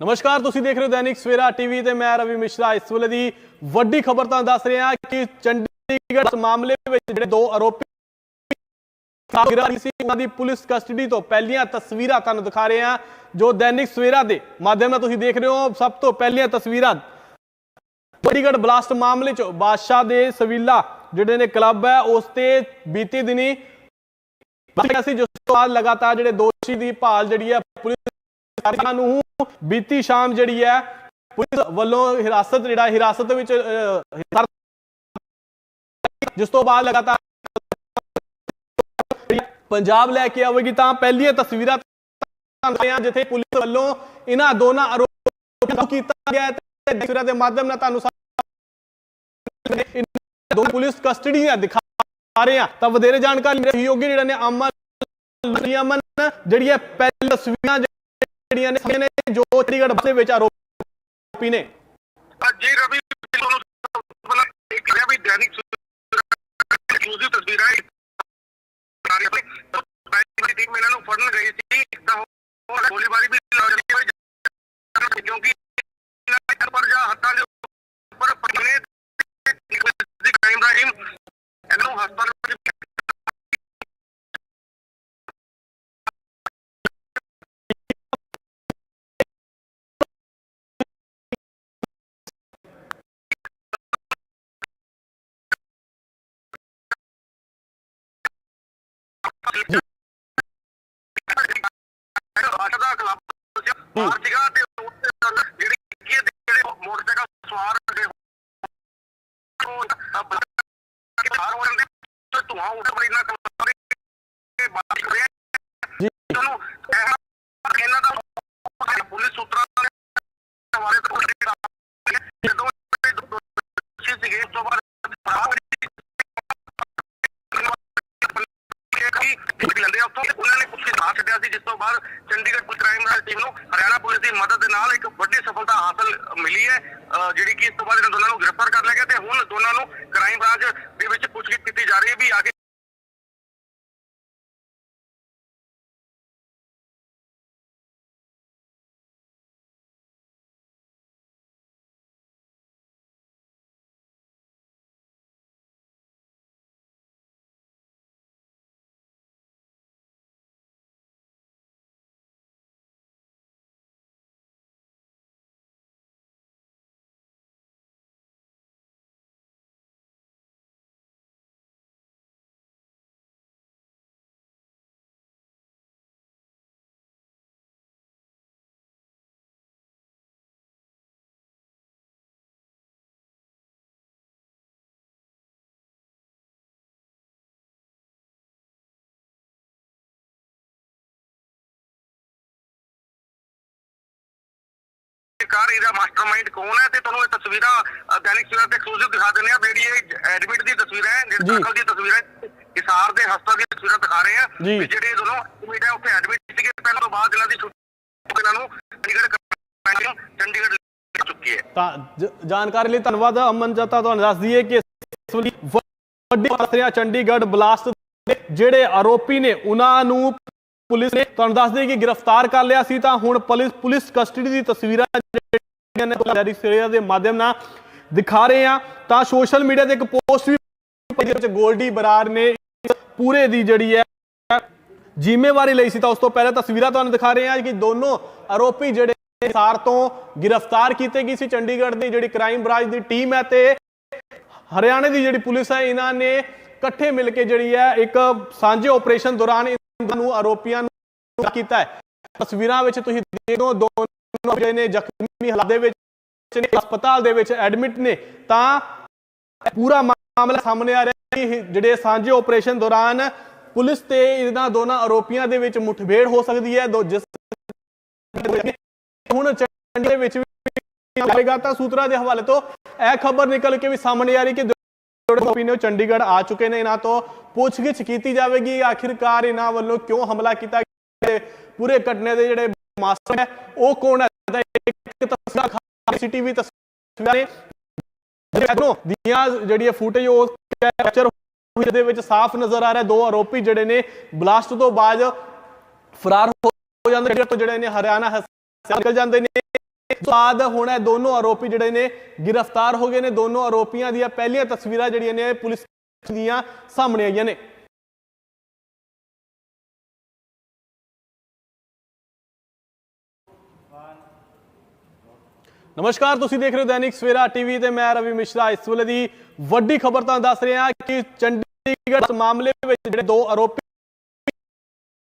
ਨਮਸਕਾਰ, ਤੁਸੀਂ ਦੇਖ ਰਹੇ ਹੋ ਦੈਨਿਕ ਸਵੇਰਾ ਟੀਵੀ ਤੇ ਮੈਂ ਰਵੀ ਮਿਸ਼ਰਾ। ਇਸ ਵੇਲੇ ਦੀ ਵੱਡੀ ਖਬਰ ਤੁਹਾਨੂੰ ਦੱਸ ਰਹੇ ਕਿ ਚੰਡੀਗੜ੍ਹ ਮਾਮਲੇ ਵਿੱਚ ਜਿਹੜੇ ਦੋ ਆਰੋਪੀ ਗ੍ਰਿਫਤਾਰ ਸੀ, ਉਹਨਾਂ ਦੀ ਪੁਲਿਸ ਕਸਟਡੀ ਤੋਂ ਪਹਿਲੀਆਂ ਤਸਵੀਰਾਂ ਤੁਹਾਨੂੰ ਦਿਖਾ ਰਹੇ ਹਾਂ, ਜੋ ਦੈਨਿਕ ਸਵੇਰਾ ਦੇ ਮਾਧਿਅਮ ਨਾਲ ਤੁਸੀਂ ਦੇਖ ਰਹੇ ਹੋ। ਸਭ ਤੋਂ ਪਹਿਲੀਆਂ ਤਸਵੀਰਾਂ, ਚੰਡੀਗੜ੍ਹ ਬਲਾਸਟ ਮਾਮਲੇ ਚ ਬਾਦਸ਼ਾਹ ਦੇ ਸਵੀਲਾ ਜਿਹੜੇ ਨੇ ਕਲੱਬ ਹੈ, ਉਸ ਤੇ ਬੀਤੀ ਦਿਨੀ ਬਚਿਆ ਸੀ, ਜਿਸ ਤੋਂ ਬਾਅਦ ਲਗਾਤਾਰ ਜਿਹੜੇ ਦੋਸ਼ੀ ਦੀ ਭਾਲ ਜਿਹੜੀ ਹੈ, ਪੁਲਿਸ ਅਧਿਕਾਰੀਆਂ ਨੂੰ ਬੀਤੀ ਸ਼ਾਮ ਜਿਹੜੀ ਹੈ, ਪੁਲਿਸ ਵੱਲੋਂ ਹਿਰਾਸਤ ਜਿਹੜਾ, ਹਿਰਾਸਤ ਵਿੱਚ ਜਿਸ ਤੋਂ ਬਾਅਦ ਲਗਾਤਾਰ ਪੰਜਾਬ ਲੈ ਕੇ ਆਵੇਗੀ, ਤਾਂ ਪਹਿਲੀਆਂ ਤਸਵੀਰਾਂ ਜਿੱਥੇ ਪੁਲਿਸ ਵੱਲੋਂ ਇਹਨਾਂ ਦੋਨਾਂ ਆਰੋਪੀਆਂ ਕੀਤਾ ਗਿਆ ਤੇ ਤਸਵੀਰਾਂ ਦੇ ਮਾਧਿਅਮ ਨਾਲ ਤੁਹਾਨੂੰ ਦੋ ਪੁਲਿਸ ਕਸਟਡੀ ਦੀਆਂ ਦਿਖਾ ਰਹੇ ਹਾਂ। ਤਾਂ ਵਧੇਰੇ ਜਾਣਕਾਰੀ ਮੇਰੇ ਸਹਿਯੋਗੀ ਜਿਹੜਾ ਨੇ ਅਮਨ ਅਮਨ ਜਿਹੜੀ ਹੈ ਪਹਿਲੀ ਤਸਵੀਰਾਂ ਜਿਹੜੀਆਂ ਨੇ ਜੋ ਚੰਡੀਗੜ੍ਹ ਦੇ ਵਿੱਚ ਆਰੋਪੀ ਨੇ। ਜੀ ਰਵੀ ਤੁਹਾਨੂੰ ਪਹਿਲਾਂ ਇਹ ਕਿਹਾ ਵੀ ਦੈਨਿਕ ਐਕਸਕਲੂਸਿਵ ਤਸਵੀਰਾਂ ਹੈ। ਸਾਰੀ ਟੀਮ ਇਹਨਾਂ ਨੂੰ ਫੜਨ ਗਈ ਸੀ। ਤਾਂ ਉਹ ਗੋਲੀਬਾਰੀ ਵੀ ਲੱਗ ਰਹੀ ਕਿਉਂਕਿ ਪਰ ਜਾਂ ਹੱਥਾਂ ਦੇ ਉੱਪਰ ਪਟਨੇ ਦੀ ਕ੍ਰਾਈਮ ਦਾ ਇਹਨਾਂ ਨੂੰ ਹਸਪਤਾਲ ਵਿੱਚ ਦਾ ਕਲੱਬ ਬਾਹਰ ਸੀਗਾ ਤੇ ਉਹਦੇ ਅੰਦਰ ਜਿਹੜੀ ਕੀ ਜਿਹੜੇ ਮੋਟਰਸਾਈਕਲ ਸਵਾਰ ਹੈਗੇ ਉਹ ਕਿ ਬਾਹਰ ਹੋ ਜਾਂਦੇ ਤੇ ਧੂਆਂ ਉੱਠ ਬੜੀ ਨਾ ਕਿ ਬਾਹਰ ਖੜੇ ਜੀ। ਚਲੋ ਇਹ ਇਹਨਾਂ ਦਾ ਪੁਲਿਸ ਸੂਤਰਾਂ ਦੇ ਹਵਾਲੇ ਤੋਂ ਜਦੋਂ ਇਹ ਦੋਸ਼ੀ ਸੀਗੇ ਉਸ ਤੋਂ ਬਾਅਦ ਫਰਾਰ ਕਿ ਲੈਂਦੇ ਆ ਉੱਥੋਂ ਉਹਨਾਂ ਨੇ ਕੁਝ ਸਾਥ ਛੱਡਿਆ ਸੀ ਜਿਸ ਤੋਂ ਬਾਅਦ Chandigarh police crime branch team ਨੂੰ ਹਰਿਆਣਾ ਪੁਲਿਸ ਦੀ ਮਦਦ ਦੇ ਨਾਲ ਇੱਕ ਵੱਡੀ ਸਫਲਤਾ ਹਾਸਲ ਮਿਲੀ ਹੈ। ਅਹ ਜਿਹੜੀ ਕਿ ਇਸ ਤੋਂ ਬਾਅਦ ਇਹਨਾਂ ਦੋਨਾਂ ਨੂੰ ਗ੍ਰਿਫਤਾਰ ਕਰ ਲਿਆ ਗਿਆ ਤੇ ਹੁਣ ਦੋਨਾਂ ਨੂੰ ਕ੍ਰਾਈਮ ਬ੍ਰਾਂਚ ਦੇ ਵਿੱਚ ਪੁੱਛਗਿੱਛ ਕੀਤੀ ਜਾ ਰਹੀ ਹੈ ਵੀ ਆਗੇ ਕਾਰ ਇਹਦਾ ਮਾਸਟਰਮਾਈਂਡ ਕੌਣ ਹੈ ਤੇ ਤੁਹਾਨੂੰ ਇਹ ਤਸਵੀਰਾਂ ਦੈਨਿਕ ਸਵੇਰਾ ਤੇ ਐਕਸਕਲੂਸਿਵ ਦਿਖਾ ਦਿੰਦੇ ਆ ਜਿਹੜੀ ਇਹ ਐਡਮਿਟ ਦੀ ਤਸਵੀਰ ਹੈ ਜੀ। ਜਿਹੜੀ ਦਾਖਲ ਦੀ ਤਸਵੀਰ ਹੈ। ਹਿਸਾਰ ਦੇ ਹਸਪਤਾਲ ਦੀ ਤਸਵੀਰਾਂ ਦਿਖਾ ਰਹੇ ਆ। ਵੀ ਜਿਹੜੇ ਦੋਨੋਂ ਐਡਮਿਟ ਹੈ ਉੱਥੇ ਐਡਮਿਟ ਸੀਗੇ। ਪਹਿਲਾਂ ਤੋਂ ਬਾਅਦ ਇਹਨਾਂ ਦੀ ਛੁੱਟੀ ਇਹਨਾਂ ਨੂੰ ਚੰਡੀਗੜ੍ਹ ਚੰਡੀਗੜ੍ਹ ਲੈ ਚੁੱਕੀ ਹੈ। ਤਾਂ ਜਾਣਕਾਰੀ ਲਈ ਧੰਨਵਾਦ ਅਮਨ ਜੱਤਾ ਤੁਹਾਨੂੰ ਦੱਸ ਦਈਏ ਕਿ ਇਸ ਵੱਡੀ ਰਿਹਾ ਚੰਡੀਗੜ੍ਹ ਬਲਾਸਟ ਜਿਹੜੇ ਆਰੋਪੀ ਨੇ ਉਹਨਾਂ ਨੂੰ ਪੁਲਿਸ ਨੇ ਤੁਹਾਨੂੰ ਦੱਸ ਦਈਏ ਕਿ ਗ੍ਰਿਫਤਾਰ ਕਰ ਲਿਆ ਸੀ ਤਾਂ ਹੁਣ ਪੁਲਿਸ ਪੁਲਿਸ ਕਸਟਡੀ ਦੀ ਤਸਵੀਰਾਂ ਜਿਹੜੀਆਂ ਨੇ ਜਾਰੀ ਸਿਰਿਆ ਦੇ ਮਾਧਿਅਮ ਨਾਲ ਦਿਖਾ ਰਹੇ ਆ ਤਾਂ ਸੋਸ਼ਲ ਮੀਡੀਆ ਤੇ ਇੱਕ ਪੋਸਟ ਵੀ ਜਿਹਦੇ ਵਿੱਚ ਗੋਲਡੀ ਬਰਾਰ ਨੇ ਪੂਰੇ ਦੀ ਜਿਹੜੀ ਹੈ ਜ਼ਿੰਮੇਵਾਰੀ ਲਈ ਸੀ। ਤਾਂ ਉਸ ਤੋਂ ਪਹਿਲਾਂ ਤਸਵੀਰਾਂ ਤੁਹਾਨੂੰ ਦਿਖਾ ਰਹੇ ਹਾਂ ਕਿ ਦੋਨੋਂ ਆਰੋਪੀ ਜਿਹੜੇ ਸਾਰ ਤੋਂ ਗ੍ਰਿਫਤਾਰ ਕੀਤੇ ਗਏ ਸੀ। ਚੰਡੀਗੜ੍ਹ ਦੀ ਜਿਹੜੀ ਕ੍ਰਾਈਮ ਬ੍ਰਾਂਚ ਦੀ ਟੀਮ ਹੈ ਤੇ ਹਰਿਆਣੇ ਦੀ ਜਿਹੜੀ ਪੁਲਿਸ ਹੈ, ਇਹਨਾਂ ਨੇ ਇਕੱਠੇ ਮਿਲ ਕੇ ਜਿਹੜੀ ਹੈ ਇੱਕ ਸਾਂਝੇ ਆਪਰੇਸ਼ਨ ਦੌਰਾਨ ਨੂੰ ਆਰੋਪੀਆਂ ਨੂੰ ਕੀਤਾ ਹੈ। ਤਸਵੀਰਾਂ ਵਿੱਚ ਤੁਸੀਂ ਦੇਖਦੇ ਦੋਨੋਂ ਜਿਹੜੇ ਨੇ ਜ਼ਖਮੀ ਹਾਲਤ ਦੇ ਵਿੱਚ ਨੇ, ਹਸਪਤਾਲ ਦੇ ਵਿੱਚ ਐਡਮਿਟ ਨੇ। ਤਾਂ ਪੂਰਾ ਮਾਮਲਾ ਸਾਹਮਣੇ ਆ ਰਿਹਾ ਹੈ ਜਿਹੜੇ ਸਾਂਝੇ ਆਪਰੇਸ਼ਨ ਦੌਰਾਨ ਪੁਲਿਸ ਤੇ ਇਹਨਾਂ ਦੋਨਾਂ ਆਰੋਪੀਆਂ ਦੇ ਵਿੱਚ ਮੁਠਭੇੜ ਹੋ ਸਕਦੀ ਹੈ। ਜਿਸ ਹੁਣ ਚੰਡੀਗੜ੍ਹ ਵਿੱਚ ਵੀ ਆਵੇਗਾ ਤਾਂ ਸੂਤਰਾਂ ਦੇ ਹਵਾਲੇ ਤੋਂ ਇਹ ਖਬਰ ਨਿਕਲ ਕੇ ਵੀ ਸਾਹਮਣੇ ਆ ਰਹੀ ਕਿ ਆਰੋਪੀ ਨੇ ਉਹ ਚੰਡੀਗੜ੍ਹ ਆ ਚੁੱਕੇ ਨੇ ਇਹਨਾਂ ਤੋਂ ਪੁੱਛਗਿੱਛ ਕੀਤੀ ਜਾਵੇਗੀ, ਆਖਿਰਕਾਰ ਇਹਨਾਂ ਵੱਲੋਂ ਕਿਉਂ ਹਮਲਾ ਕੀਤਾ ਪੂਰੇ ਘਟਨੇ ਦੇ ਜਿਹੜੇ ਮਾਸਟਰ ਹੈ, ਉਹ ਕੌਣ ਹੈ? ਇੱਕ ਤਸਵੀਰ ਸੀਟੀਵੀ ਤਸਵੀਰਾਂ ਨੇ। ਜਿਹੜੋਂ ਦੀਆਂ ਜਿਹੜੀ ਫੁਟੇਜ, ਉਹ ਕੈਪਚਰ ਹੋਈ ਦੇ ਵਿੱਚ ਸਾਫ਼ ਨਜ਼ਰ ਆ ਰਿਹਾ ਦੋ ਆਰੋਪੀ ਜਿਹੜੇ ਨੇ, ਬਲਾਸਟ ਤੋਂ ਬਾਅਦ ਫਰਾਰ ਹੋ ਜਾਂਦੇ ਨੇ, ਜਿਹੜੇ ਨੇ ਹਰਿਆਣਾ ਨਿਕਲ ਜਾਂਦੇ ਨੇ। ਬਾਅਦ ਹੁਣ ਇਹ ਦੋਨੋਂ ਆਰੋਪੀ ਜਿਹੜੇ ਨੇ ਗ੍ਰਿਫਤਾਰ ਹੋ ਗਏ ਨੇ। ਦੋਨੋਂ ਆਰੋਪੀਆਂ ਦੀਆਂ ਪਹਿਲੀਆਂ ਤਸਵੀਰਾਂ ਜਿਹੜੀਆਂ ਨੇ ਪੁਲਿਸ ਦੀਆਂ ਸਾਹਮਣੇ ਆਈਆਂ ਨੇ। ਨਮਸਕਾਰ, ਤੁਸੀਂ ਦੇਖ ਰਹੇ ਹੋ ਦੈਨਿਕ ਸਵੇਰਾ ਟੀਵੀ ਤੇ ਮੈਂ ਰਵੀ ਮਿਸ਼ਰਾ। ਇਸ ਵੇਲੇ ਦੀ ਵੱਡੀ ਖਬਰ ਤੁਹਾਨੂੰ ਦੱਸ ਰਿਹਾ ਕਿ ਚੰਡੀਗੜ੍ਹ ਮਾਮਲੇ ਵਿੱਚ ਜਿਹੜੇ ਦੋ ਆਰੋਪੀ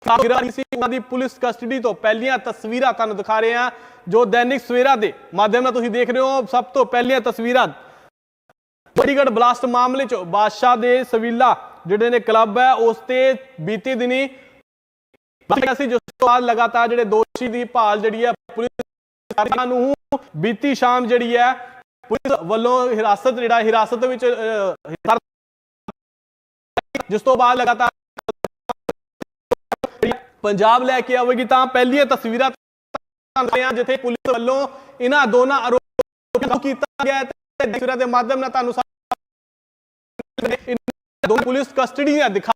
ਗ੍ਰਿਫਤਾਰ ਸੀ। ਉਹਨਾਂ ਦੀ ਪੁਲਿਸ ਕਸਟਡੀ ਤੋਂ ਪਹਿਲੀਆਂ ਤਸਵੀਰਾਂ ਤੁਹਾਨੂੰ ਦਿਖਾ ਰਹੇ ਹਾਂ, ਜੋ ਦੈਨਿਕ ਸਵੇਰਾ ਦੇ ਮਾਧਿਅਮ ਨਾਲ ਤੁਸੀਂ ਦੇਖ ਰਹੇ ਹੋ। ਸਭ ਤੋਂ ਪਹਿਲੀਆਂ ਤਸਵੀਰਾਂ, ਚੰਡੀਗੜ੍ਹ ਬਲਾਸਟ ਮਾਮਲੇ ਚ ਬਾਦਸ਼ਾਹ ਦੇ ਸਵੀਲਾ ਜਿਹੜੇ ਨੇ ਕਲੱਬ ਹੈ, ਉਸ ਤੇ ਬੀਤੀ ਦਿਨੀ ਬਾਕੀ ਜਿਸ ਤੋਂ ਬਾਅਦ ਲਗਾਤਾਰ ਜਿਹੜੇ ਦੋਸ਼ੀ ਦੀ ਭਾਲ ਜਿਹੜੀ ਹੈ, ਪੁਲਿਸ ਨੂੰ ਬੀਤੀ ਸ਼ਾਮ ਜਿਹੜੀ ਹੈ, ਪੁਲਿਸ ਵੱਲੋਂ ਹਿਰਾਸਤ, ਜਿਹੜਾ ਹਿਰਾਸਤ ਵਿੱਚ ਜਿਸ ਤੋਂ ਬਾਅਦ ਲਗਾਤਾਰ ਪੰਜਾਬ ਲੈ ਕੇ ਆਵੇਗੀ ਤਾਂ ਪਹਿਲੀਆਂ ਤਸਵੀਰਾਂ ਤੁਹਾਨੂੰ ਜਿੱਥੇ ਪੁਲਿਸ ਵੱਲੋਂ ਇਹਨਾਂ ਦੋਨਾਂ ਆਰੋਪੀਆਂ ਨੂੰ ਕੀਤਾ ਗਿਆ ਤੇ ਤਸਵੀਰਾਂ ਦੇ ਮਾਧਿਅਮ ਨਾਲ ਤੁਹਾਨੂੰ ਸਾਰੇ ਪੁਲਿਸ ਕਸਟਡੀ ਦੀਆਂ ਦਿਖਾ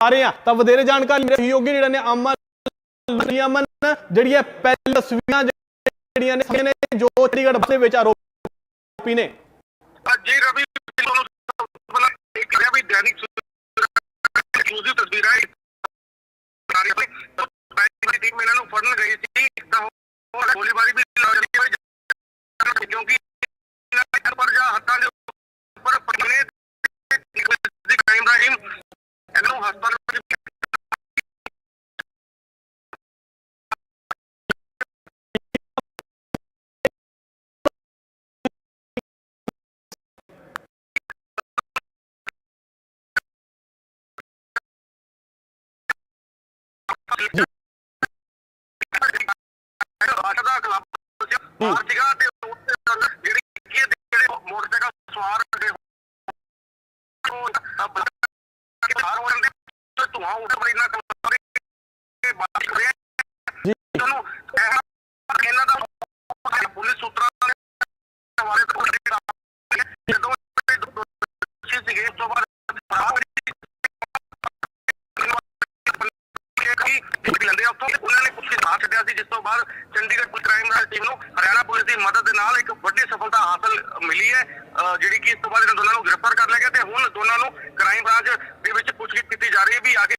ਰਹੇ ਹਾਂ। ਤਾਂ ਵਧੇਰੇ ਜਾਣਕਾਰੀ ਮੇਰੇ ਸਹਿਯੋਗੀ ਜਿਹੜੇ ਨੇ ਅਮਨ ਅਮਨ ਜਿਹੜੀਆਂ ਪਹਿਲੀ ਤਸਵੀਰਾਂ ਜਿਹੜੀਆਂ ਨੇ ਜੋ ਚੰਡੀਗੜ੍ਹ ਦੇ ਵਿੱਚ ਆਰੋਪੀ ਨੇ। ਜੀ ਰਵੀ, ਤੁਹਾਨੂੰ ਪਹਿਲਾਂ ਇਹ ਕਰਿਆ ਵੀ ਦੈਨਿਕ ਐਕਸਕਲੂਸਿਵ ਤਸਵੀਰਾਂ ਹੈ ਦੀ ਟੀਮ ਇਹਨਾਂ ਨੂੰ ਫੜਨ ਗਈ ਸੀ, ਤਾਂ ਉਹ ਗੋਲੀਬਾਰੀ ਵੀ ਲੱਗ ਰਹੀ ਕਿਉਂਕਿ ਇਹਨਾਂ ਦੇ ਪਰ ਜਾਂ ਹੱਥਾਂ ਦੇ ਉੱਪਰ ਪੜਨੇ ਦੀ ਕ੍ਰਾਈਮ ਰਾਈਮ ਇਹਨਾਂ ਹਸਪਤਾਲ ਵਿੱਚ ਬਾਸ਼ਾ ਦਾ ਕਲੱਬ ਬਾਹਰ ਸੀਗਾ ਤੇ ਉਹਦੇ ਅੰਦਰ ਜਿਹੜੀ ਕੀ ਜਿਹੜੇ ਮੋਟਰਸਾਈਕਲ ਸਵਾਰ ਦੇ ਉਹ ਬਾਹਰ ਹੋ ਜਾਂਦੇ ਤੇ ਧੂਆਂ ਉੱਡ ਬੜੀ ਨਾ ਕਰੇ ਬਾਹਰ ਕਰੇ ਜੀ ਤੁਹਾਨੂੰ ਇਹ ਇਹਨਾਂ ਦਾ ਪੁਲਿਸ ਸੂਤਰਾਂ ਦੇ ਹਵਾਲੇ ਤੋਂ ਜਦੋਂ ਦੋਸ਼ੀ ਸੀਗੇ ਉਸ ਤੋਂ ਬਾਅਦ ਤੋਂ ਬਾਅਦ ਚੰਡੀਗੜ੍ਹ ਕ੍ਰਾਈਮ ਬ੍ਰਾਂਚ ਟੀਮ ਨੂੰ ਹਰਿਆਣਾ ਪੁਲਿਸ ਦੀ ਮਦਦ ਦੇ ਨਾਲ ਇੱਕ ਵੱਡੀ ਸਫਲਤਾ ਹਾਸਲ ਮਿਲੀ ਹੈ, ਅਹ, ਜਿਹੜੀ ਕਿ ਇਸ ਤੋਂ ਬਾਅਦ ਇਹਨਾਂ ਦੋਨਾਂ ਨੂੰ ਗ੍ਰਿਫਤਾਰ ਕਰ ਲਿਆ ਗਿਆ ਤੇ ਹੁਣ ਦੋਨਾਂ ਨੂੰ ਕ੍ਰਾਈਮ ਬ੍ਰਾਂਚ ਦੇ ਵਿੱਚ ਪੁੱਛਗਿੱਛ ਕੀਤੀ ਜਾ ਰਹੀ ਹੈ ਵੀ ਆਗੇ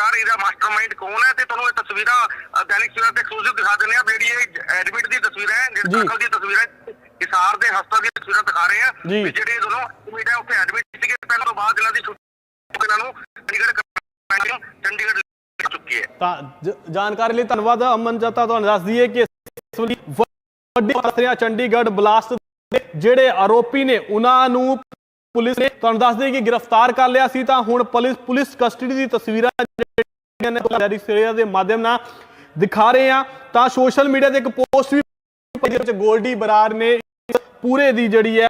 ਕਾਰ ਇਹਦਾ ਮਾਸਟਰਮਾਈਂਡ ਕੌਣ ਹੈ ਤੇ ਤੁਹਾਨੂੰ ਇਹ ਤਸਵੀਰਾਂ ਦੈਨਿਕ ਸਵੇਰਾ ਤੇ ਐਕਸਕਲੂਸਿਵ ਦਿਖਾ ਦਿੰਦੇ ਆ ਜਿਹੜੀ ਇਹ ਐਡਮਿਟ ਦੀ ਤਸਵੀਰਾਂ ਹੈ ਜੀ। ਜਿਹੜੇ ਦਾਖਲ ਦੀ ਤਸਵੀਰਾਂ ਹੈ। ਹਿਸਾਰ ਦੇ ਹਸਪਤਾਲ ਦੀਆਂ ਤਸਵੀਰਾਂ ਦਿਖਾ ਰਹੇ ਆ ਜਿਹੜੇ ਦੋਨੋਂ ਐਡਮਿਟ ਹੈ ਉੱਥੇ ਐਡਮਿਟ ਸੀਗੇ। ਪਹਿਲਾਂ ਤੋਂ ਬਾਅਦ ਇਹਨਾਂ ਦੀ ਛੁੱਟੀ ਇਹਨਾਂ ਨੂੰ ਚੰਡੀਗੜ੍ਹ ਚੰਡੀਗੜ੍ਹ ਲੈ ਚੁੱਕੀ ਹੈ। ਤਾਂ ਜਾਣਕਾਰੀ ਲਈ ਧੰਨਵਾਦ। ਅਮਨ ਜੱਤਾ ਤੁਹਾਨੂੰ ਦੱਸ ਦਈਏ ਕਿ ਇਸ ਵੇਲੇ ਵੱਡੀ ਪਾਸਰਿਆ ਚੰਡੀਗੜ੍ਹ ਬਲਾਸਟ ਦੇ ਜਿਹੜੇ ਆਰੋਪੀ ਨੇ ਉਹਨਾਂ ਨੂੰ ਪੁਲਿਸ ਨੇ ਤੁਹਾਨੂੰ ਦੱਸ ਦਈਏ ਕਿ ਗ੍ਰਿਫਤਾਰ ਕਰ ਲਿਆ ਸੀ। ਤਾਂ ਹੁਣ ਪੁਲਿਸ ਪੁਲਿਸ ਕਸਟਡੀ ਦੀ ਤਸਵੀਰਾਂ ਦੇ ਮਾਧਿਅਮ ਨਾਲ ਦਿਖਾ ਰਹੇ ਆ ਤਾਂ ਸੋਸ਼ਲ ਮੀਡੀਆ ਤੇ ਇੱਕ ਪੋਸਟ ਵੀ ਜਿਹਦੇ ਵਿੱਚ ਗੋਲਡੀ ਬਰਾਰ ਨੇ ਪੂਰੇ ਦੀ ਜਿਹੜੀ ਹੈ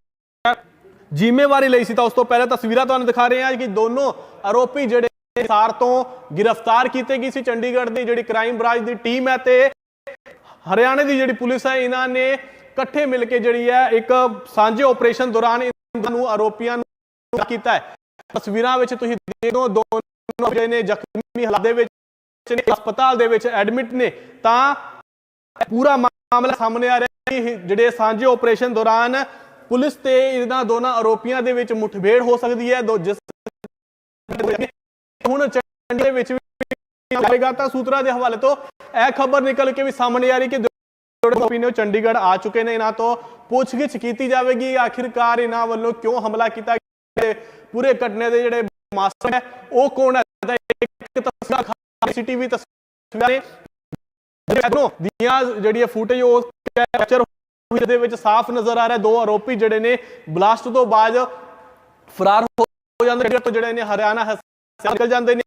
ਜ਼ਿੰਮੇਵਾਰੀ ਲਈ ਸੀ। ਤਾਂ ਉਸ ਤੋਂ ਪਹਿਲਾਂ ਤਸਵੀਰਾਂ ਤੁਹਾਨੂੰ ਦਿਖਾ ਰਹੇ ਹਾਂ ਕਿ ਦੋਨੋਂ ਆਰੋਪੀ ਜਿਹੜੇ ਸਾਰ ਤੋਂ ਗ੍ਰਿਫਤਾਰ ਕੀਤੇ ਗਏ ਸੀ। ਚੰਡੀਗੜ੍ਹ ਦੀ ਜਿਹੜੀ ਕ੍ਰਾਈਮ ਬ੍ਰਾਂਚ ਦੀ ਟੀਮ ਹੈ ਤੇ ਹਰਿਆਣੇ ਦੀ ਜਿਹੜੀ ਪੁਲਿਸ ਹੈ, ਇਹਨਾਂ ਨੇ ਇਕੱਠੇ ਮਿਲ ਕੇ ਜਿਹੜੀ ਹੈ ਇੱਕ ਸਾਂਝੇ ਆਪਰੇਸ਼ਨ ਦੌਰਾਨ ਇਹਨਾਂ ਨੂੰ ਆਰੋਪੀਆਂ ਨੂੰ ਕੀਤਾ ਹੈ। ਤਸਵੀਰਾਂ ਵਿੱਚ ਤੁਸੀਂ ਦੇਖੋ ਹੋ ਦੋਨੋਂ ਜਿਹੜੇ ਨੇ ਜ਼ਖਮੀ ਹਾਲਾਤ ਦੇ ਵਿੱਚ ਨੇ, ਹਸਪਤਾਲ ਦੇ ਵਿੱਚ ਐਡਮਿਟ ਨੇ, ਤਾਂ ਪੂਰਾ ਮਾਮਲਾ ਸਾਹਮਣੇ ਆ ਰਿਹਾ ਹੈ ਜਿਹੜੇ ਸਾਂਝੇ ਆਪਰੇਸ਼ਨ ਦੌਰਾਨ ਪੁਲਿਸ ਤੇ ਇਹਨਾਂ ਦੋਨਾਂ ਆਰੋਪੀਆਂ ਦੇ ਵਿੱਚ ਮੁਠਭੇੜ ਹੋ ਸਕਦੀ ਹੈ, ਦੋ ਜਿਸ ਹੁਣ ਚੰਡੀਗੜ੍ਹ ਦੇ ਵਿੱਚ ਵੀ ਤਾਂ ਸੂਤਰਾਂ ਦੇ ਹਵਾਲੇ ਤੋਂ ਇਹ ਖਬਰ ਨਿਕਲ ਕੇ ਵੀ ਸਾਹਮਣੇ ਆ ਰਹੀ ਕਿ ਆਰੋਪੀ ਨੇ ਚੰਡੀਗੜ੍ਹ ਆ ਚੁੱਕੇ ਨੇ, ਇਹਨਾਂ ਤੋਂ ਪੁੱਛਗਿੱਛ ਕੀਤੀ ਜਾਵੇਗੀ, ਆਖਿਰਕਾਰ ਇਹਨਾਂ ਵੱਲੋਂ ਕਿਉਂ ਹਮਲਾ ਕੀਤਾ ਪੂਰੇ ਘਟਨੇ ਦੇ ਜਿਹੜੇ ਮਾਸਟਰ ਹੈ ਉਹ ਕੌਣ ਹੈ? ਤਸਵੀਰ ਸੀਸੀਟੀਵੀ ਤਸਵੀਰਾਂ ਨੇ। ਜਿਹੜੀਆਂ ਦੀਆਂ ਜਿਹੜੀਆਂ ਫੁਟੇਜ, ਉਹ ਕੈਪਚਰ ਹੋਈ ਦੇ ਵਿੱਚ ਸਾਫ਼ ਨਜ਼ਰ ਆ ਰਿਹਾ, ਦੋ ਆਰੋਪੀ ਜਿਹੜੇ ਨੇ, ਬਲਾਸਟ ਤੋਂ ਬਾਅਦ ਫਰਾਰ ਹੋ ਹੋ ਜਾਂਦੇ ਨੇ ਤੋਂ ਜਿਹੜੇ ਨੇ ਹਰਿਆਣਾ ਨਿਕਲ ਜਾਂਦੇ ਨੇ।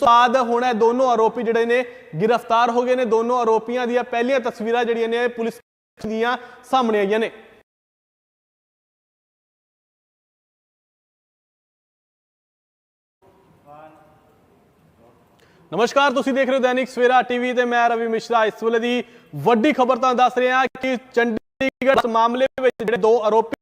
ਬਾਅਦ ਹੁਣ ਇਹ ਦੋਨੋਂ ਆਰੋਪੀ ਜਿਹੜੇ ਨੇ, ਗ੍ਰਿਫਤਾਰ ਹੋ ਗਏ ਨੇ। ਦੋਨੋਂ ਆਰੋਪੀਆਂ ਦੀਆਂ ਪਹਿਲੀਆਂ ਤਸਵੀਰਾਂ ਜਿਹੜੀਆਂ ਨੇ ਪੁਲਿਸ ਦੀਆਂ ਸਾਹਮਣੇ ਆਈਆਂ ਨੇ। ਨਮਸਕਾਰ, ਤੁਸੀਂ ਦੇਖ ਰਹੇ ਹੋ ਦੈਨਿਕ ਸਵੇਰਾ ਟੀਵੀ ਤੇ ਮੈਂ ਰਵੀ ਮਿਸ਼ਰਾ। ਇਸ ਵੇਲੇ ਦੀ ਵੱਡੀ ਖਬਰ ਤੁਹਾਨੂੰ ਦੱਸ ਰਿਹਾ ਕਿ ਚੰਡੀਗੜ੍ਹ ਮਾਮਲੇ ਵਿੱਚ ਜਿਹੜੇ ਦੋ ਆਰੋਪੀ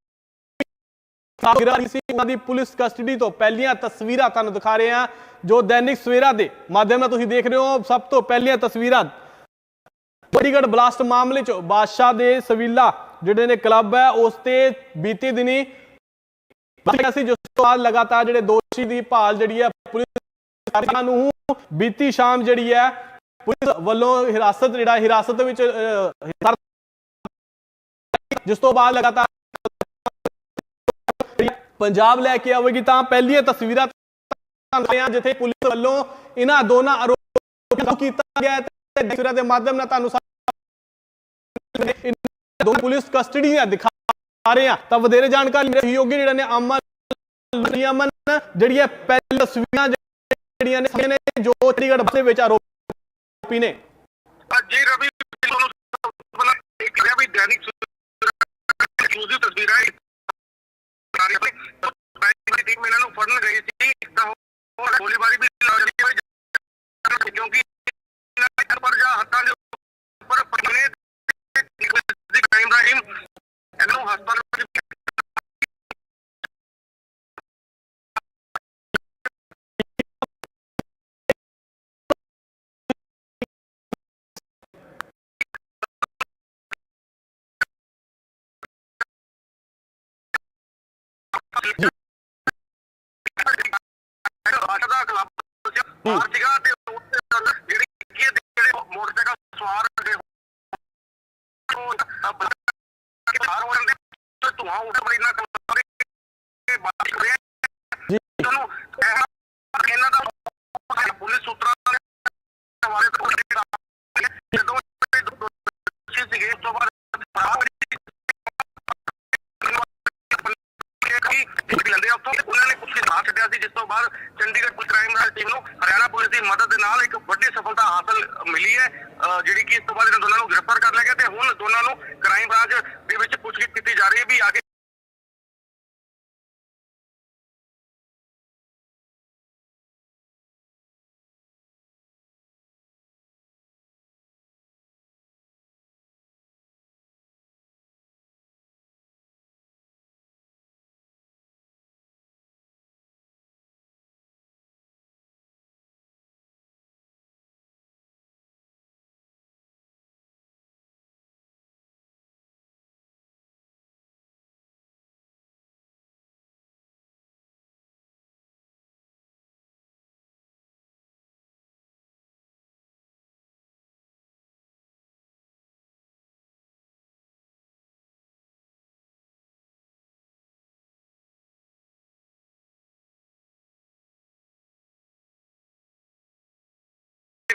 ਗ੍ਰਿਫਤਾਰ ਸੀ, ਉਹਨਾਂ ਦੀ ਪੁਲਿਸ ਕਸਟਡੀ ਤੋਂ ਪਹਿਲੀਆਂ ਤਸਵੀਰਾਂ ਤੁਹਾਨੂੰ ਦਿਖਾ ਰਹੇ ਹਾਂ, ਜੋ ਦੈਨਿਕ ਸਵੇਰਾ ਦੇ ਮਾਧਿਅਮ ਨਾਲ ਤੁਸੀਂ ਦੇਖ ਰਹੇ ਹੋ। ਸਭ ਤੋਂ ਪਹਿਲੀਆਂ ਤਸਵੀਰਾਂ, ਚੰਡੀਗੜ੍ਹ ਬਲਾਸਟ ਮਾਮਲੇ ਚ ਬਾਦਸ਼ਾਹ ਦੇ ਸਵੀਲਾ ਜਿਹੜੇ ਨੇ ਕਲੱਬ ਹੈ, ਉਸ ਤੇ ਬੀਤੀ ਦਿਨੀ ਬਾਕੀ ਸੀ, ਜਿਸ ਤੋਂ ਬਾਅਦ ਲਗਾਤਾਰ ਜਿਹੜੇ ਦੋਸ਼ੀ ਦੀ ਭਾਲ ਜਿਹੜੀ ਹੈ, ਪੁਲਿਸ ਨੂੰ ਬੀਤੀ ਸ਼ਾਮ ਜਿਹੜੀ ਹੈ, ਪੁਲਿਸ ਵੱਲੋਂ ਹਿਰਾਸਤ ਜਿਹੜਾ, ਹਿਰਾਸਤ ਵਿੱਚ ਜਿਸ ਤੋਂ ਬਾਅਦ ਲਗਾਤਾਰ ਪੰਜਾਬ ਲੈ ਕੇ ਆਵੇਗੀ, ਤਾਂ ਪਹਿਲੀਆਂ ਤਸਵੀਰਾਂ ਜਿੱਥੇ ਪੁਲਿਸ ਵੱਲੋਂ ਇਹਨਾਂ ਦੋਨਾਂ ਆਰੋਪੀਆਂ ਕੀਤਾ ਗਿਆ ਤੇ ਤਸਵੀਰਾਂ ਦੇ ਮਾਧਿਅਮ ਨਾਲ ਤੁਹਾਨੂੰ ਦੋ ਪੁਲਿਸ ਕਸਟਡੀ ਦੀਆਂ ਦਿਖਾ ਰਹੇ ਹਾਂ। ਤਾਂ ਵਧੇਰੇ ਜਾਣਕਾਰੀ ਮੇਰੇ ਸਹਿਯੋਗੀ ਜਿਹੜਾ ਨੇ ਅਮਨ ਅਮਨ ਜਿਹੜੀ ਹੈ ਪਹਿਲੀ ਤਸਵੀਰਾਂ ਜਿਹੜੀਆਂ ਨੇ ਜੋ ਚੰਡੀਗੜ੍ਹ ਦੇ ਵਿੱਚ ਆਰੋਪੀ ਨੇ। ਜੀ ਰਵੀ ਤੁਹਾਨੂੰ ਪਹਿਲਾਂ ਇਹ ਕਿਹਾ ਵੀ ਦੈਨਿਕ ਐਕਸਕਲੂਸਿਵ ਤਸਵੀਰ ਸਾਰੀ ਟੀਮ ਇਹਨਾਂ ਨੂੰ ਫੜਨ ਗਈ ਸੀ। ਤਾਂ ਉਹ ਗੋਲੀਬਾਰੀ ਵੀ ਲੱਗੀ ਕਿਉਂਕਿ ਇਹਨਾਂ ਪਰ ਜਾ ਹੱਥਾਂ ਦੇ ਉੱਪਰ ਪਟਨੇ ਦੀ ਕ੍ਰਾਈਮ ਦਾ ਇਹਨੂੰ ਹਸਪਤਾਲ ਬਾਹਰ ਸੀਗਾ ਤੇ ਉੱਤੇ ਅੰਦਰ ਜਿਹੜੀ ਕੀ ਜਿਹੜੇ ਮੋਟਰਸਾਈਕਲ ਸਵਾਰ ਹੁੰਦੇ ਉਹ ਬਾਹਰ ਹੋ ਜਾਂਦੇ ਤੇ ਧੂਆਂ ਉੱਠ ਬੜੀ ਨਾ ਦੇ ਬਾਹਰ ਖੜੇ ਜੀ। ਤੁਹਾਨੂੰ ਇਹ ਇਹਨਾਂ ਦਾ ਪੁਲਿਸ ਸੂਤਰਾਂ ਦੇ ਹਵਾਲੇ ਤੋਂ ਜਦੋਂ ਇਹ ਦੋਸ਼ੀ ਸੀਗੇ ਉਸ ਤੋਂ ਬਾਅਦ ਫਰਾਰ ਕਿ ਲੈਂਦੇ ਆ ਉੱਥੋਂ ਤੇ ਉਹਨਾਂ ਨੇ ਕੁਝ ਛੱਡਿਆ ਸੀ, ਜਿਸ ਤੋਂ ਬਾਅਦ Chandigarh police crime branch team ਨੂੰ, ਹਰਿਆਣਾ ਪੁਲਿਸ ਦੀ ਮਦਦ ਦੇ ਨਾਲ ਇੱਕ ਵੱਡੀ ਸਫਲਤਾ ਹਾਸਲ ਮਿਲੀ ਹੈ, ਅਹ, ਜਿਹੜੀ ਕਿ ਇਸ ਤੋਂ ਬਾਅਦ ਇਹਨਾਂ ਦੋਨਾਂ ਨੂੰ ਗ੍ਰਿਫਤਾਰ ਕਰ ਲਿਆ ਗਿਆ ਤੇ ਹੁਣ ਦੋਨਾਂ ਨੂੰ ਕ੍ਰਾਈਮ ਬ੍ਰਾਂਚ ਦੇ ਵਿੱਚ ਪੁੱਛਗਿੱਛ ਕੀਤੀ ਜਾ ਰਹੀ ਹੈ ਵੀ ਆਗੇ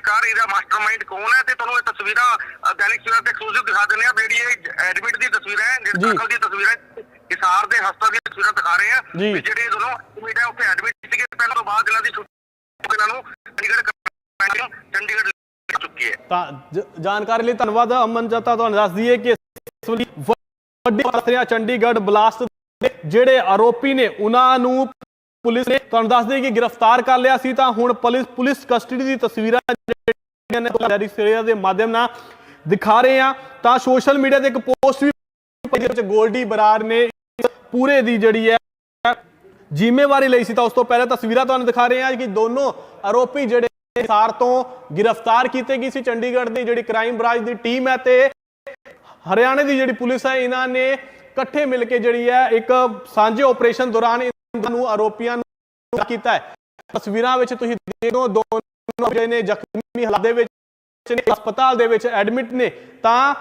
ਕਾਰ ਇਹਦਾ ਮਾਸਟਰਮਾਈਂਡ ਕੌਣ ਹੈ ਤੇ ਤੁਹਾਨੂੰ ਇਹ ਤਸਵੀਰਾਂ ਦੈਨਿਕ ਸਵੇਰਾ ਤੇ ਐਕਸਕਲੂਸਿਵ ਦਿਖਾ ਦਿੰਦੇ ਆ ਜਿਹੜੀ ਇਹ ਐਡਮਿਟ ਦੀ ਤਸਵੀਰਾਂ ਹੈ ਜਿਹੜੀ ਜੀ। ਦਾਖਲ ਦੀ ਤਸਵੀਰਾਂ ਹੈ ਹਿਸਾਰ ਦੇ ਹਸਪਤਾਲ ਦੀ ਤਸਵੀਰਾਂ ਦਿਖਾ ਰਹੇ ਆ। ਵੀ ਜਿਹੜੇ ਦੋਨੋਂ ਐਡਮਿਟ ਹੈ ਉੱਥੇ ਐਡਮਿਟ ਸੀਗੇ ਪਹਿਲਾਂ ਤੋਂ ਬਾਅਦ ਇਹਨਾਂ ਦੀ ਛੁੱਟੀ ਇਹਨਾਂ ਨੂੰ ਚੰਡੀਗੜ੍ਹ ਚੰਡੀਗੜ੍ਹ ਲੈ ਚੁੱਕੀ ਹੈ। ਤਾਂ ਜਾਣਕਾਰੀ ਲਈ ਧੰਨਵਾਦ। ਅਮਨ ਜੱਤਾ ਤੁਹਾਨੂੰ ਦੱਸ ਦਈਏ ਕਿ ਇਸ ਵੇਲੇ ਵੱਡੀ ਖਬਰ ਚੰਡੀਗੜ੍ਹ ਬਲਾਸਟ ਦੇ ਜਿਹੜੇ ਆਰੋਪੀ ਨੇ ਉਹਨਾਂ ਨੂੰ ਪੁਲਿਸ ਨੇ ਤੁਹਾਨੂੰ ਦੱਸ ਦਈਏ ਕਿ ਗ੍ਰਿਫਤਾਰ ਕਰ ਲਿਆ ਸੀ। ਤਾਂ ਹੁਣ ਪੁਲਿਸ ਪੁਲਿਸ ਕਸਟਡੀ ਦੀ ਤਸਵੀਰਾਂ ਨੇ ਜਾਰੀ ਸਿਰਿਆ ਦੇ ਮਾਧਿਅਮ ਨਾਲ ਦਿਖਾ ਰਹੇ ਆ ਤਾਂ ਸੋਸ਼ਲ ਮੀਡੀਆ ਤੇ ਇੱਕ ਪੋਸਟ ਵੀ ਜਿਹਦੇ ਵਿੱਚ ਗੋਲਡੀ ਬਰਾੜ ਨੇ ਪੂਰੇ ਦੀ ਜਿਹੜੀ ਹੈ ਜ਼ਿੰਮੇਵਾਰੀ ਲਈ ਸੀ। ਤਾਂ ਉਸ ਤੋਂ ਪਹਿਲਾਂ ਤਸਵੀਰਾਂ ਤੁਹਾਨੂੰ ਦਿਖਾ ਰਹੇ ਹਾਂ ਕਿ ਦੋਨੋਂ ਆਰੋਪੀ ਜਿਹੜੇ ਸਾਰ ਤੋਂ ਗ੍ਰਿਫਤਾਰ ਕੀਤੇ ਗਏ ਸੀ। ਚੰਡੀਗੜ੍ਹ ਦੀ ਜਿਹੜੀ ਕ੍ਰਾਈਮ ਬ੍ਰਾਂਚ ਦੀ ਟੀਮ ਹੈ ਤੇ ਹਰਿਆਣੇ ਦੀ ਜਿਹੜੀ ਪੁਲਿਸ ਹੈ, ਇਹਨਾਂ ਨੇ ਇਕੱਠੇ ਮਿਲ ਕੇ ਜਿਹੜੀ ਹੈ ਇੱਕ ਸਾਂਝੇ ਆਪਰੇਸ਼ਨ ਦੌਰਾਨ ਇਹਨਾਂ ਨੂੰ ਆਰੋਪੀਆਂ ਨੂੰ ਕੀਤਾ ਹੈ। ਤਸਵੀਰਾਂ ਵਿੱਚ ਤੁਸੀਂ ਦੇਖੋ ਦੋਨੋਂ ਜਿਹੜੇ ਨੇ, ਜ਼ਖਮੀ ਹਾਲਾਤ ਦੇ ਵਿੱਚ ਨੇ, ਹਸਪਤਾਲ ਦੇ ਵਿੱਚ ਐਡਮਿਟ ਨੇ, ਤਾਂ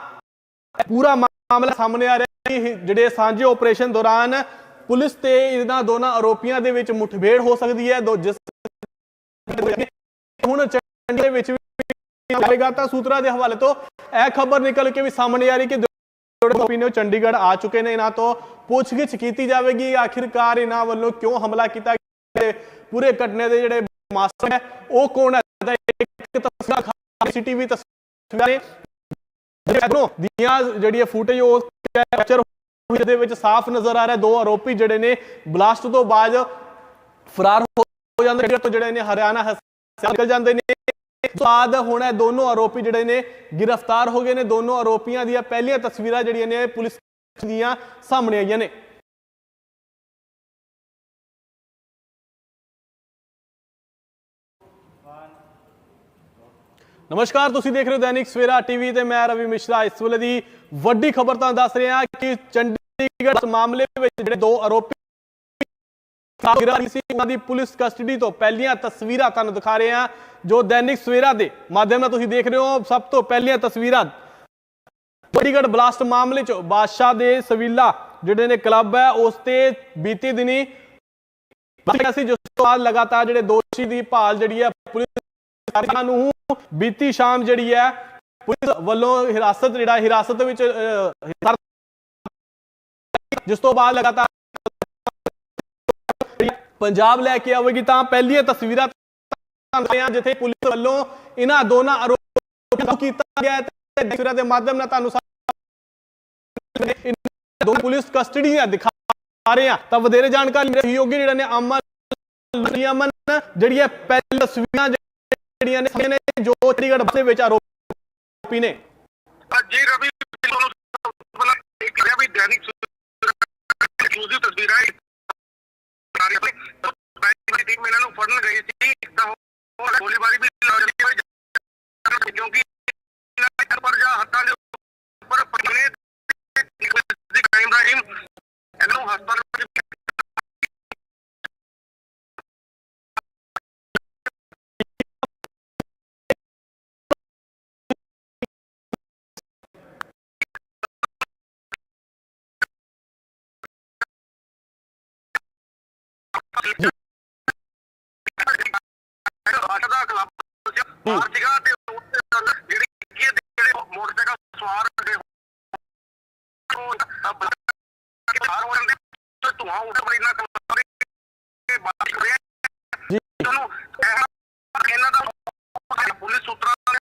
ਪੂਰਾ ਮਾਮਲਾ ਸਾਹਮਣੇ ਆ ਰਿਹਾ ਕਿ ਜਿਹੜੇ ਸਾਂਝੇ ਆਪਰੇਸ਼ਨ ਦੌਰਾਨ ਪੁਲਿਸ ਤੇ ਇਹਨਾਂ ਦੋਨਾਂ ਆਰੋਪੀਆਂ ਦੇ ਵਿੱਚ ਮੁਠਭੇੜ ਹੋ ਸਕਦੀ ਹੈ। ਜਿਸ ਹੁਣ ਚੰਡੀਗੜ੍ਹ ਵਿੱਚ ਵੀ ਆਵੇਗਾ ਤਾਂ ਸੂਤਰਾਂ ਦੇ ਹਵਾਲੇ ਤੋਂ ਇਹ ਖਬਰ ਨਿਕਲ ਕੇ ਵੀ ਸਾਹਮਣੇ ਆ ਰਹੀ ਕਿ ਆਰੋਪੀ ਨੇ ਉਹ ਚੰਡੀਗੜ੍ਹ ਆ ਚੁੱਕੇ ਨੇ। ਇਹਨਾਂ ਤੋਂ ਪੁੱਛਗਿੱਛ ਕੀਤੀ ਜਾਵੇਗੀ। ਆਖਿਰਕਾਰ ਇਹਨਾਂ ਵੱਲੋਂ ਕਿਉਂ ਹਮਲਾ ਕੀਤਾ ਪੂਰੇ ਘਟਨੇ ਦੇ ਜਿਹੜੇ ਮਾਸਟਰ ਹੈ ਉਹ ਕੌਣ ਹੈ? ਇੱਕ ਤਸਵੀਰ ਸੀਸੀਟੀਵੀ ਤਸਵੀਰਾਂ ਨੇ ਜਿਹੜੀਆਂ ਦੀਆਂ ਜਿਹੜੀ ਫੁਟੇਜ ਉਹ ਕੈਪਚਰ ਹੋਈ ਦੇ ਵਿੱਚ ਸਾਫ਼ ਨਜ਼ਰ ਆ ਰਿਹਾ ਦੋ ਆਰੋਪੀ ਜਿਹੜੇ ਨੇ ਬਲਾਸਟ ਤੋਂ ਬਾਅਦ ਫਰਾਰ ਹੋ ਜਾਂਦੇ ਨੇ ਤੋਂ ਜਿਹੜੇ ਨੇ ਹਰਿਆਣਾ ਨਿਕਲ ਜਾਂਦੇ ਨੇ ਬਾਅਦ ਹੁਣ ਇਹ ਦੋਨੋਂ ਆਰੋਪੀ ਜਿਹੜੇ ਨੇ ਗ੍ਰਿਫਤਾਰ ਹੋ ਗਏ ਨੇ ਦੋਨੋਂ ਆਰੋਪੀਆਂ ਦੀਆਂ ਪਹਿਲੀਆਂ ਤਸਵੀਰਾਂ ਜਿਹੜੀਆਂ ਨੇ ਪੁਲਿਸ ਦੀਆਂ ਸਾਹਮਣੇ ਆਈਆਂ ਨੇ ਨਮਸਕਾਰ, ਤੁਸੀਂ ਦੇਖ ਰਹੇ ਹੋ ਦੈਨਿਕ ਸਵੇਰਾ ਟੀਵੀ ਤੇ ਮੈਂ ਰਵੀ ਮਿਸ਼ਰਾ। ਇਸ ਵੇਲੇ ਦੀ ਵੱਡੀ ਖਬਰ ਤੁਹਾਨੂੰ ਦੱਸ ਰਿਹਾ ਕਿ ਚੰਡੀਗੜ੍ਹ ਮਾਮਲੇ ਵਿੱਚ ਜਿਹੜੇ ਦੋ ਆਰੋਪੀ ਗ੍ਰਿਫਤਾਰ ਸੀ, ਉਹਨਾਂ ਦੀ ਪੁਲਿਸ ਕਸਟਡੀ ਤੋਂ ਪਹਿਲੀਆਂ ਤਸਵੀਰਾਂ ਤੁਹਾਨੂੰ ਦਿਖਾ ਰਹੇ ਹਾਂ, ਜੋ ਦੈਨਿਕ ਸਵੇਰਾ ਦੇ ਮਾਧਿਅਮ ਨਾਲ ਤੁਸੀਂ ਦੇਖ ਰਹੇ ਹੋ। ਸਭ ਤੋਂ ਪਹਿਲੀਆਂ ਤਸਵੀਰਾਂ, ਚੰਡੀਗੜ੍ਹ ਬਲਾਸਟ ਮਾਮਲੇ ਚ ਬਾਦਸ਼ਾਹ ਦੇ ਸਵੀਲਾ, ਜਿਹੜੇ ਨੇ ਕਲੱਬ ਹੈ, ਉਸ ਤੇ ਬੀਤੀ ਦਿਨੀ ਸੀ, ਜਿਸ ਤੋਂ ਬਾਅਦ ਲਗਾਤਾਰ ਜਿਹੜੇ ਦੋਸ਼ੀ ਦੀ ਭਾਲ ਜਿਹੜੀ ਹੈ, ਪੁਲਿਸ ਨੂੰ ਬੀਤੀ ਸ਼ਾਮ ਜਿਹੜੀ ਹੈ, ਪੁਲਿਸ ਵੱਲੋਂ ਹਿਰਾਸਤ ਜਿਹੜਾ, ਹਿਰਾਸਤ ਵਿੱਚ ਜਿਸ ਤੋਂ ਬਾਅਦ ਲਗਾਤਾਰ ਪੰਜਾਬ ਲੈ ਕੇ ਆਵੇਗੀ, ਤਾਂ ਪਹਿਲੀਆਂ ਤਸਵੀਰਾਂ ਜਿੱਥੇ ਪੁਲਿਸ ਵੱਲੋਂ ਇਹਨਾਂ ਦੋਨਾਂ ਆਰੋਪੀਆਂ ਕੀਤਾ ਗਿਆ ਤੇ ਤਸਵੀਰਾਂ ਦੇ ਮਾਧਿਅਮ ਨਾਲ ਤੁਹਾਨੂੰ ਦੋ ਪੁਲਿਸ ਕਸਟਡੀ ਦੀਆਂ ਦਿਖਾ ਰਹੇ ਹਾਂ। ਤਾਂ ਵਧੇਰੇ ਜਾਣਕਾਰੀ ਮੇਰੇ ਸਹਿਯੋਗੀ ਜਿਹੜਾ ਨੇ ਅਮਨ ਅਮਨ ਜਿਹੜੀ ਹੈ ਪਹਿਲੀ ਤਸਵੀਰਾਂ ਜਿਹੜੀਆਂ ਨੇ ਜੋ ਚੰਡੀਗੜ੍ਹ ਦੇ ਵਿੱਚ ਆਰੋਪੀ ਨੇ। ਜੀ ਰਵੀ ਤੁਹਾਨੂੰ ਪਹਿਲਾਂ ਇਹ ਕਿਹਾ ਵੀ ਦੈਨਿਕ ਐਕਸਕਲੂਸਿਵ ਤਸਵੀਰਾਂ ਹੈ। ਸਾਰੀ ਆਪਣੀ ਟੀਮ ਇਹਨਾਂ ਨੂੰ ਫੜਨ ਗਈ ਸੀ। ਤਾਂ ਉਹ ਗੋਲੀਬਾਰੀ ਵੀ ਲੱਗੀ ਕਿਉਂਕਿ ਇਹਨਾਂ ਪਰ ਜਾਂ ਹੱਥਾਂ ਦੇ ਉੱਪਰ ਪਟਨੇ ਦੀ ਕ੍ਰਾਈਮ ਦਾ ਇਹਨਾਂ ਨੂੰ ਹਸਪਤਾਲ ਵਿੱਚ ਰਾਸ਼ਟਰ ਦਾ ਕਲੱਬ ਬਾਹਰ ਸੀਗਾ ਤੇ ਉਹਦੇ ਅੰਦਰ ਜਿਹੜੀ ਕੀ ਜਿਹੜੇ ਮੋਟਰਸਾਈਕਲ ਸਵਾਰ ਹੁੰਦੇ ਉਹ ਬਾਹਰ ਹੋ ਜਾਂਦੇ ਤੇ ਧੂਆਂ ਉੱਠ ਬੜੀ ਨਾ ਕਲੱਬ ਬਾਹਰ ਹੋ ਰਿਹਾ ਜੀ। ਇਹ ਇਹਨਾਂ ਦਾ ਪੁਲਿਸ ਸੂਤਰਾਂ ਦੇ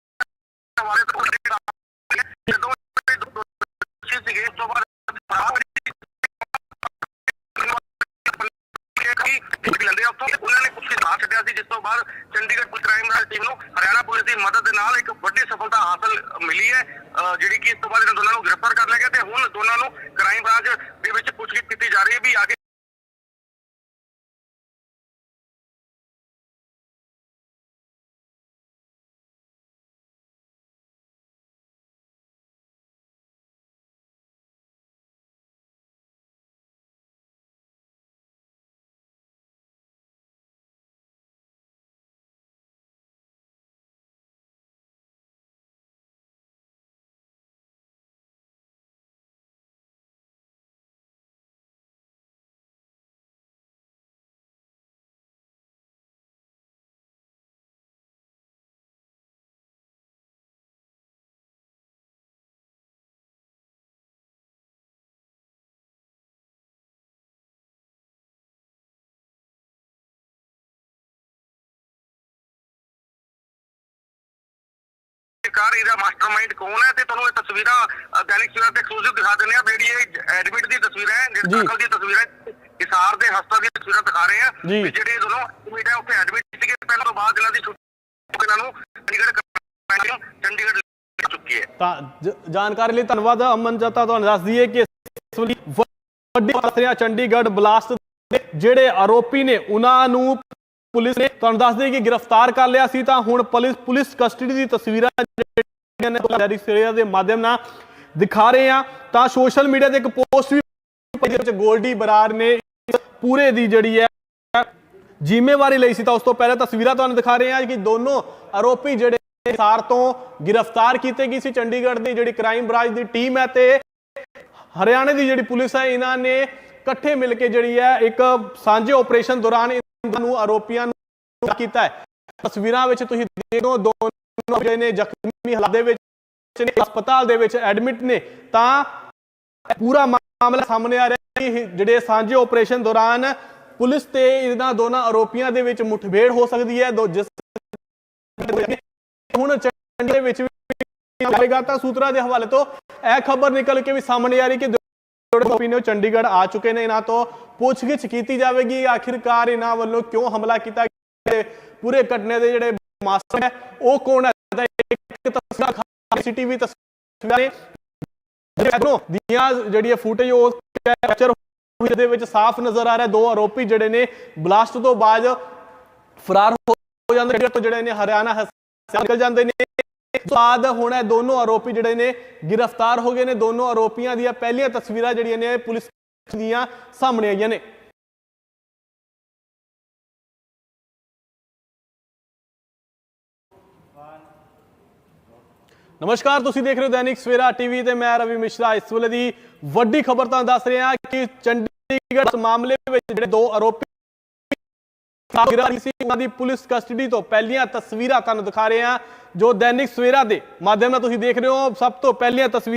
ਹਵਾਲੇ ਉਹਨਾਂ ਛੱਡਿਆ ਸੀ, ਜਿਸ ਤੋਂ ਬਾਅਦ Chandigarh police crime branch team ਨੂੰ ਹਰਿਆਣਾ ਪੁਲਿਸ ਦੀ ਮਦਦ ਦੇ ਨਾਲ ਇੱਕ ਵੱਡੀ ਸਫਲਤਾ ਹਾਸਲ ਮਿਲੀ ਹੈ। ਅਹ ਜਿਹੜੀ ਕਿ ਇਸ ਤੋਂ ਬਾਅਦ ਇਹਨਾਂ ਦੋਨਾਂ ਨੂੰ ਗ੍ਰਿਫਤਾਰ ਕਰ ਲਿਆ ਗਿਆ ਤੇ ਹੁਣ ਦੋਨਾਂ ਨੂੰ ਕ੍ਰਾਈਮ ਬ੍ਰਾਂਚ ਦੇ ਵਿੱਚ ਪੁੱਛਗਿੱਛ ਕੀਤੀ ਜਾ ਰਹੀ ਹੈ ਵੀ ਆਗੇ ਕਾਰ ਇਹਦਾ ਮਾਸਟਰਮਾਈਂਡ ਕੌਣ ਹੈ? ਤੇ ਤੁਹਾਨੂੰ ਇਹ ਤਸਵੀਰਾਂ ਦੈਨਿਕ ਸਵੇਰਾ ਤੇ ਐਕਸਕਲੂਸਿਵ ਦਿਖਾ ਦਿੰਦੇ ਆ ਜਿਹੜੀ ਇਹ ਐਡਮਿਟ ਦੀ ਤਸਵੀਰ ਹੈ। ਜਿਹੜੀ ਦਾਖਲ ਦੀ ਤਸਵੀਰ ਹੈ। ਹਿਸਾਰ ਦੇ ਹਸਪਤਾਲ ਦੀ ਤਸਵੀਰਾਂ ਦਿਖਾ ਰਹੇ ਆ ਜਿਹੜੇ ਦੋਨੋਂ ਐਡਮਿਟ ਹੈ ਉੱਥੇ ਐਡਮਿਟ ਸੀਗੇ। ਪਹਿਲਾਂ ਤੋਂ ਬਾਅਦ ਇਹਨਾਂ ਦੀ ਛੁੱਟੀ ਇਹਨਾਂ ਨੂੰ ਚੰਡੀਗੜ੍ਹ ਚੰਡੀਗੜ੍ਹ ਲੈ ਚੁੱਕੀ ਹੈ। ਤਾਂ ਜਾਣਕਾਰੀ ਲਈ ਧੰਨਵਾਦ ਅਮਨ ਜੱਤਾ ਤੁਹਾਨੂੰ ਦੱਸ ਦਈਏ ਕਿ ਇਸ ਵੱਡੀ ਰਿਹਾ ਚੰਡੀਗੜ੍ਹ ਬਲਾਸਟ ਦੇ ਜਿਹੜੇ ਆਰੋਪੀ ਨੇ ਉਹਨਾਂ ਨੂੰ ਪੁਲਿਸ ਨੇ ਤੁਹਾਨੂੰ ਦੱਸ ਦਈਏ ਕਿ ਗ੍ਰਿਫਤਾਰ ਕਰ ਲਿਆ ਸੀ ਤਾਂ ਹੁਣ ਪੁਲਿਸ ਪੁਲਿਸ ਕਸਟਡੀ ਦੀ ਤਸਵੀਰਾਂ ਜਿਹੜੀਆਂ ਨੇ ਜਾਰੀ ਸਿਰਿਆ ਦੇ ਮਾਧਿਅਮ ਨਾਲ ਦਿਖਾ ਰਹੇ ਆ ਤਾਂ ਸੋਸ਼ਲ ਮੀਡੀਆ ਤੇ ਇੱਕ ਪੋਸਟ ਵੀ ਜਿਹਦੇ ਵਿੱਚ ਗੋਲਡੀ ਬਰਾਰ ਨੇ ਪੂਰੇ ਦੀ ਜਿਹੜੀ ਹੈ ਜ਼ਿੰਮੇਵਾਰੀ ਲਈ ਸੀ। ਤਾਂ ਉਸ ਤੋਂ ਪਹਿਲਾਂ ਤਸਵੀਰਾਂ ਤੁਹਾਨੂੰ ਦਿਖਾ ਰਹੇ ਹਾਂ ਕਿ ਦੋਨੋਂ ਆਰੋਪੀ ਜਿਹੜੇ ਹਿਸਾਰ ਤੋਂ ਗ੍ਰਿਫਤਾਰ ਕੀਤੇ ਗਏ ਸੀ। ਚੰਡੀਗੜ੍ਹ ਦੀ ਜਿਹੜੀ ਕ੍ਰਾਈਮ ਬ੍ਰਾਂਚ ਦੀ ਟੀਮ ਹੈ ਤੇ ਹਰਿਆਣੇ ਦੀ ਜਿਹੜੀ ਪੁਲਿਸ ਹੈ, ਇਹਨਾਂ ਨੇ ਇਕੱਠੇ ਮਿਲ ਕੇ ਜਿਹੜੀ ਹੈ ਇੱਕ ਸਾਂਝੇ ਆਪਰੇਸ਼ਨ ਦੌਰਾਨ ਨੂੰ, ਆਰੋਪੀਆਂ ਨੂੰ ਕੀਤਾ ਹੈ। ਤਸਵੀਰਾਂ ਵਿੱਚ ਤੁਸੀਂ ਦੇਖਦੇ ਦੋਨੋਂ ਜਿਹੜੇ ਨੇ ਜ਼ਖਮੀ ਹਾਲਾਤ ਦੇ ਵਿੱਚ ਨੇ, ਹਸਪਤਾਲ ਦੇ ਵਿੱਚ ਐਡਮਿਟ ਨੇ। ਤਾਂ ਪੂਰਾ ਮਾਮਲਾ ਸਾਹਮਣੇ ਆ ਰਿਹਾ ਹੈ ਕਿ ਜਿਹੜੇ ਸਾਂਝੇ ਆਪਰੇਸ਼ਨ ਦੌਰਾਨ ਪੁਲਿਸ ਤੇ ਇਹਨਾਂ ਦੋਨਾਂ ਆਰੋਪੀਆਂ ਦੇ ਵਿੱਚ ਮੁਠਭੇੜ ਹੋ ਸਕਦੀ ਹੈ। ਜਿਸ ਹੁਣ ਚੰਡੀਗੜ੍ਹ ਵਿੱਚ ਵੀ ਆਵੇਗਾ ਤਾਂ ਸੂਤਰਾਂ ਦੇ ਹਵਾਲੇ ਤੋਂ ਇਹ ਖਬਰ ਨਿਕਲ ਕੇ ਵੀ ਸਾਹਮਣੇ ਆ ਰਹੀ ਕਿ ਜਿਹੜੇ ਚੰਡੀਗੜ੍ਹ ਆ ਚੁੱਕੇ ਨੇ, ਇਹਨਾਂ ਤੋਂ ਪੁੱਛਗਿੱਛ ਕੀਤੀ ਜਾਵੇਗੀ, ਆਖਿਰਕਾਰ ਇਹਨਾਂ ਵੱਲੋਂ ਕਿਉਂ ਹਮਲਾ ਕੀਤਾ ਪੂਰੇ ਘਟਨੇ ਦੇ ਜਿਹੜੇ ਮਾਸਟਰ ਹੈ, ਉਹ ਕੌਣ ਹੈ? ਇੱਕ ਤਸਵੀਰ ਸੀਟੀਵੀ ਤਸਵੀਰਾਂ ਨੇ ਦੀਆਂ ਜਿਹੜੀ ਫੁਟੇਜ, ਉਹ ਕੈਪਚਰ ਹੋਈ ਦੇ ਵਿੱਚ ਸਾਫ਼ ਨਜ਼ਰ ਆ ਰਿਹਾ, ਦੋ ਆਰੋਪੀ ਜਿਹੜੇ ਨੇ, ਬਲਾਸਟ ਤੋਂ ਬਾਅਦ ਫਰਾਰ ਹੋ ਜਾਂਦੇ ਜਿਹੜੇ ਨੇ ਹਰਿਆਣਾ ਨਿਕਲ ਜਾਂਦੇ ਨੇ। ਬਾਅਦ ਹੁਣ ਇਹ ਦੋਨੋਂ ਆਰੋਪੀ ਜਿਹੜੇ ਨੇ ਗ੍ਰਿਫਤਾਰ ਹੋ ਗਏ ਨੇ। ਦੋਨੋਂ ਆਰੋਪੀਆਂ ਦੀਆਂ ਪਹਿਲੀਆਂ ਤਸਵੀਰਾਂ ਜਿਹੜੀਆਂ ਨੇ ਪੁਲਿਸ ਦੀਆਂ ਸਾਹਮਣੇ ਆਈਆਂ ਨੇ। ਨਮਸਕਾਰ, ਤੁਸੀਂ ਦੇਖ ਰਹੇ ਹੋ ਦੈਨਿਕ ਸਵੇਰਾ ਟੀਵੀ ਤੇ ਮੈਂ ਰਵੀ ਮਿਸ਼ਰਾ। ਇਸ ਵੇਲੇ ਦੀ ਵੱਡੀ ਖਬਰ ਤੁਹਾਨੂੰ ਦੱਸ ਰਿਹਾ ਕਿ ਚੰਡੀਗੜ੍ਹ ਮਾਮਲੇ ਵਿੱਚ ਜਿਹੜੇ ਦੋ ਆਰੋਪੀ ਗ੍ਰਿਫਤਾਰ ਸੀ ਉਹਨਾਂ ਦੀ ਪੁਲਿਸ ਕਸਟਡੀ ਤੋਂ। ਪਹਿਲੀਆਂ ਤਸਵੀਰਾਂ ਤੁਹਾਨੂੰ ਦਿਖਾ ਰਹੇ ਹਾਂ, ਜੋ ਦੈਨਿਕ ਸਵੇਰਾ ਦੇ ਮਾਧਿਅਮ ਨਾਲ ਤੁਸੀਂ ਦੇਖ ਰਹੇ ਹੋ। ਸਭ ਤੋਂ ਪਹਿਲੀਆਂ ਤਸਵੀਰਾਂ